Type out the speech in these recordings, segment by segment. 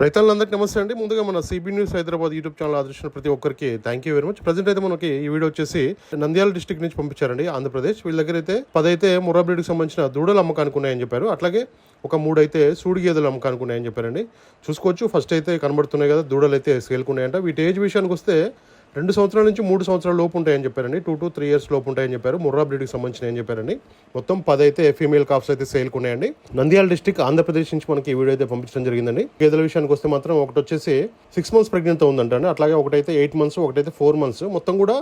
రైతులందరికీ నమస్తే అండి. ముందుగా మన CB news Hyderabad YouTube channel ఆదర్శించిన ప్రతి ఒక్కరికి thank you very much present అయితే మనకి ఈ వీడియో వచ్చేసి నంద్యాల డిస్టిక్ నుంచి పంపించారండి ఆంధ్రప్రదేశ్. వీళ్ళ దగ్గర అయితే పదైతే ముర్రా సంబంధించిన దూడలు అమ్మకానికి ఉన్నాయని చెప్పారు. అట్లాగే ఒక మూడు అయితే సూడి గేదెలు అమ్మకానికి ఉన్నాయని చెప్పారండి. చూసుకోవచ్చు ఫస్ట్ అయితే కనబడుతున్నాయి కదా దూడలు అయితే సేల్కి ఉన్నాయంట. వీటి ఏజ్ విషయానికి వస్తే రెండు సంవత్సరాల నుంచి మూడు సంవత్సరాల లోపు ఉంటాయని చెప్పారండి. టూ టు త్రీ ఇయర్స్ లోపు ఉంటాయని చెప్పారు. ముర్రా బ్రీడ్కి సంబంధించిన ఏం చెప్పారండి. మొత్తం పది అయితే ఫీమేల్ కాఫ్స్ అయితే సేల్కి ఉన్నాయండి. నంద్యాల డిస్టిక్ ఆంధ్రప్రదేశ్ నుంచి మనకి ఈ వీడియో అయితే పంపించడం జరిగిందండి. గేదెల విషయానికి వస్తే మాత్రం ఒకటి వచ్చేసి సిక్స్ మంత్స్ ప్రెగ్నెంట్ ఉందంటే అట్లాగే ఒకటైతే ఎయిట్ మంత్స్ ఒకటైతే ఫోర్ మంత్స్ మొత్తం కూడా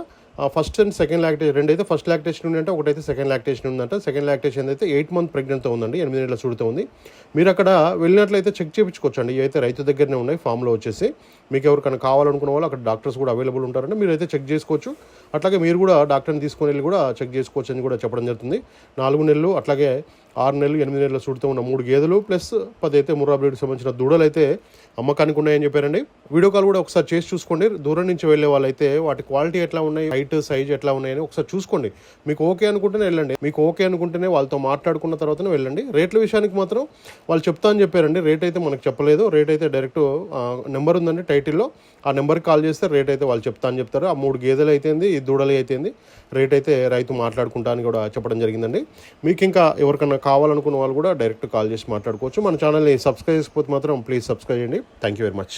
ఫస్ట్ అండ్ సెకండ్ లాక్టేషన్ రెండైతే ఫస్ట్ లాక్టేషన్ ఉందంటే ఒకటైతే సెకండ్ లాక్టేషన్ ఉందంట. సెకండ్ లాక్టేషన్ అయితే ఎయిట్ మంత్ ప్రెగ్నెంట్తో ఉందండి ఎనిమిది నెలల చూడుతూ ఉంది. మీరు అక్కడ వెళ్ళినట్లయితే చెక్ చేయించుకోవచ్చు అండి ఇవైతే రైతు దగ్గరనే ఉన్నాయి ఫామ్లో వచ్చేసి. మీకు ఎవరికైనా కావాలనుకున్న వాళ్ళు అక్కడ డాక్టర్స్ కూడా అవైలబుల్ ఉంటారంటే మీరు అయితే చెక్ చేసుకోవచ్చు. అట్లాగే మీరు కూడా డాక్టర్ని తీసుకొని వెళ్ళి కూడా చెక్ చేసుకోవచ్చు అని కూడా చెప్పడం జరుగుతుంది. నాలుగు నెలలు అట్లాగే ఆరు నెలలు ఎనిమిది నెలల చూడుతూ ఉన్న మూడు గేదెలు ప్లస్ పది అయితే మురాబ్రీడ్కి సంబంధించిన దూడలు అయితే అమ్మకానికి ఉన్నాయని చెప్పారండి. వీడియో కాల్ కూడా ఒకసారి చేసి చూసుకోండి. దూరం నుంచి వెళ్ళే వాళ్ళైతే వాటి క్వాలిటీ ఎట్లా ఉన్నాయి హైట్ సైజ్ ఎట్లా ఉన్నాయని ఒకసారి చూసుకోండి. మీకు ఓకే అనుకుంటేనే వెళ్ళండి. మీకు ఓకే అనుకుంటేనే వాళ్ళతో మాట్లాడుకున్న తర్వాతనే వెళ్ళండి. రేట్ల విషయానికి మాత్రం వాళ్ళు చెప్తా అని చెప్పారండి. రేట్ అయితే మనకు చెప్పలేదు. రేట్ అయితే డైరెక్ట్ నెంబర్ ఉందండి టైటిల్లో. ఆ నెంబర్కి కాల్ చేస్తే రేట్ అయితే వాళ్ళు చెప్తా అని చెప్తారు. ఆ మూడు గేదెలు అయితేంది ఈ దూడలు అయితేంది రేట్ అయితే రైతు మాట్లాడుకుంటా అని కూడా చెప్పడం జరిగిందండి. మీకు ఇంకా ఎవరికన్నా కావాలనుకున్న వాళ్ళు కూడా డైరెక్ట్ కాల్ చేసి మాట్లాడుకోవచ్చు. మన ఛానల్ని సబ్స్క్రైబ్ చేసుకోకపోతే మాత్రం ప్లీజ్ సబ్స్క్రైబ్ చేయండి. Thank you very much